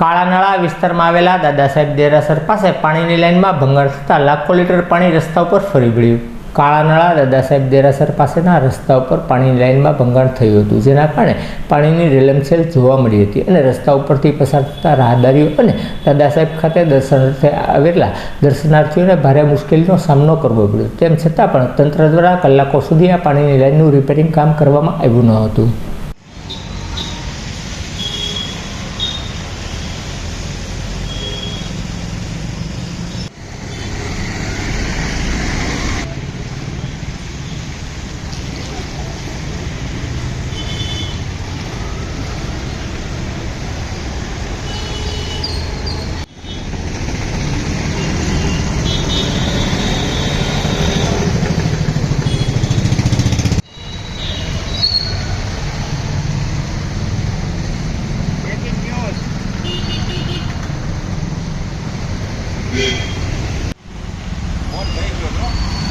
કાળાનાળા વિસ્તારમાં આવેલા દાદા સાહેબ દેરાસર પાસે પાણીની લાઇનમાં ભંગાણ થતાં લાખો લીટર પાણી રસ્તા ઉપર ફરી વળ્યું. કાળાનાળા દાદા સાહેબ દેરાસર પાસેના રસ્તા ઉપર પાણીની લાઇનમાં ભંગાણ થયું હતું, જેના કારણે પાણીની રેલમછેલ જોવા મળી હતી અને રસ્તા ઉપરથી પસાર થતા રાહદારીઓ અને દાદા સાહેબ ખાતે દર્શનાર્થે આવેલા દર્શનાર્થીઓને ભારે મુશ્કેલીનો સામનો કરવો પડ્યો. તેમ છતાં પણ તંત્ર દ્વારા કલાકો સુધી આ પાણીની લાઇનનું રિપેરિંગ કામ કરવામાં આવ્યું ન હતું. What day is it?